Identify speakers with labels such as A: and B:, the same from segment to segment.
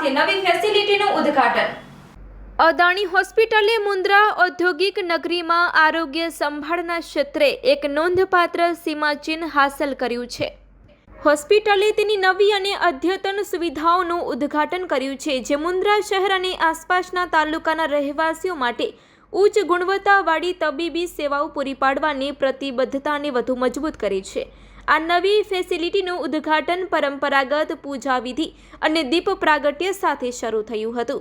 A: સાથે નવી ફેસિલિટીનું ઉદ્ઘાટન. અદાણી હોસ્પિટલે મુંદ્રા ઔદ્યોગિક નગરીમાં આરોગ્ય સંભાળના ક્ષેત્રે એક નોંધપાત્ર સીમાચિહ્ન હાંસલ કર્યું છે. હોસ્પિટલે તેની નવી અને અદ્યતન સુવિધાઓનું ઉદ્ઘાટન કર્યું છે, જે મુંદ્રા શહેર અને આસપાસના તાલુકાના રહેવાસીઓ માટે ઉચ્ચ ગુણવત્તાવાળી તબીબી સેવાઓ પૂરી પાડવાની પ્રતિબદ્ધતાને વધુ મજબૂત કરી છે. આ નવી ફેસિલિટીનું ઉદ્ઘાટન પરંપરાગત પૂજા વિધિ અને દીપ પ્રાગટ્ય સાથે શરૂ થયું હતું.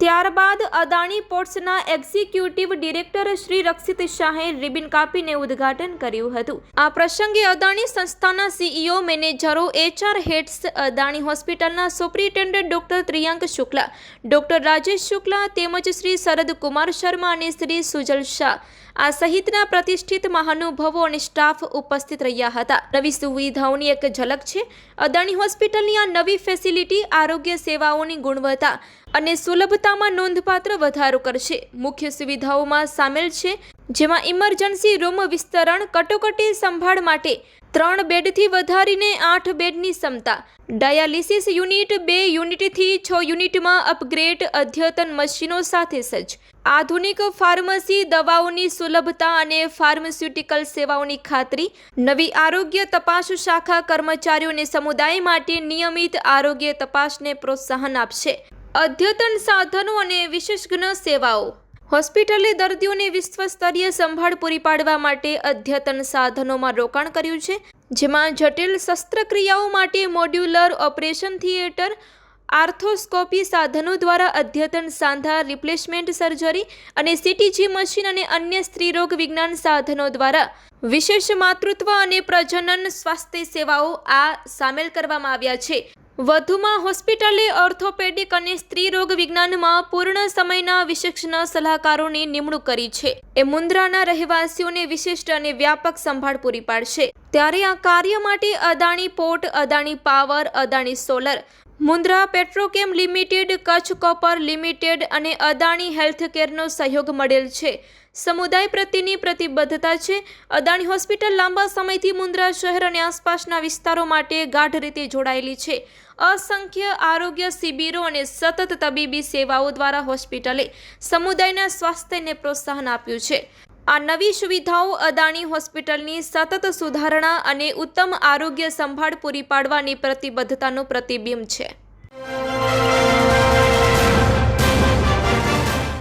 A: ત્યારબાદ અદાણી પોર્ટ્સના એક્ઝિક્યુટિવ ડિરેક્ટર શ્રી રક્ષિત શાહે રિબિન કાપીને ઉદ્ઘાટન કર્યું હતું. આ પ્રસંગે અદાણી સંસ્થાના સીઈઓ, મેનેજરો, એચઆર હેડ્સ, અદાણી હોસ્પિટલના superintendent doctor Triyank Shukla, doctor Rajesh Shukla તેમજ શ્રી શરદ કુમાર શર્મા અને શ્રી સુજલ શાહ આ સહિતના પ્રતિષ્ઠિત મહાનુભાવો અને સ્ટાફ ઉપસ્થિત રહ્યા હતા. નવી સુવિધાઓની એક ઝલક છે. અદાણી હોસ્પિટલની આ નવી ફેસિલિટી આરોગ્ય સેવાઓની ગુણવત્તા અને સુલભતામાં નોંધપાત્ર વધારો કરશે. મુખ્ય સુવિધાઓમાં સામેલ છે, જેમાં ઇમરજન્સી રૂમ વિસ્તરણ, કટોકટી સંભાળ માટે ત્રણ બેડથી વધારીને આઠ બેડની ક્ષમતા, ડાયાલિસિસ યુનિટ બે યુનિટથી છ યુનિટમાં અપગ્રેડ અદ્યતન મશીનો સાથે સજ્જ. આધુનિક ફાર્મસી દવાઓની સુલભતા અને ફાર્માસ્યુટિકલ સેવાઓની ખાતરી, નવી આરોગ્ય તપાસ શાખા કર્મચારીઓને સમુદાય માટે નિયમિત આરોગ્ય તપાસને પ્રોત્સાહન આપશે. અદ્યતન સાધનો અને વિશેષજ્ઞ સેવાઓ. હોસ્પિટલે દર્દીઓને વિશ્વસ્તરીય સંભાળ પૂરી પાડવા માટે અદ્યતન સાધનોમાં રોકાણ કર્યું છે, જેમાં જટિલ શસ્ત્રક્રિયાઓ માટે મોડ્યુલર ઓપરેશન થિયેટર, આર્થોસ્કોપી સાધનો દ્વારા અદ્યતન સાંધા રિપ્લેસમેન્ટ સર્જરી અને સીટીજી મશીન અને અન્ય સ્ત્રીરોગ વિજ્ઞાન સાધનો દ્વારા વિશેષ માતૃત્વ અને પ્રજનન સ્વાસ્થ્ય સેવાઓ આ સામેલ કરવામાં આવ્યા છે. વધુમાં હોસ્પિટલે ઓર્થોપેડિક અને સ્ત્રીરોગ વિજ્ઞાનમાં પૂર્ણ સમયના વિશેષજ્ઞ સલાહકારોની નિમણૂક કરી છે. એ મુન્દ્રાના રહેવાસીઓને વિશિષ્ટ અને વ્યાપક સંભાળ પૂરી પાડશે. ત્યારે આ કાર્ય માટે Adani port, Adani power, Adani solar Mundra petrochem limited, Kutch copper limited અને અદાણી હેલ્થકેરનો સહયોગ મળેલ છે. સમુદાય પ્રત્યેની પ્રતિબદ્ધતા છે. અદાણી હોસ્પિટલ લાંબા સમયથી મુન્દ્રા શહેર અને આસપાસના વિસ્તારો માટે ગાઢ રીતે જોડાયેલી છે. અસંખ્ય આરોગ્ય શિબિરો અને સતત તબીબી સેવાઓ દ્વારા હોસ્પિટલે સમુદાયના સ્વાસ્થ્યને પ્રોત્સાહન આપ્યું છે. આ નવી સુવિધાઓ અદાણી હોસ્પિટલની સતત સુધારણા અને ઉત્તમ આરોગ્ય સંભાળ પૂરી પાડવાની પ્રતિબદ્ધતાનું પ્રતિબિંબ છે.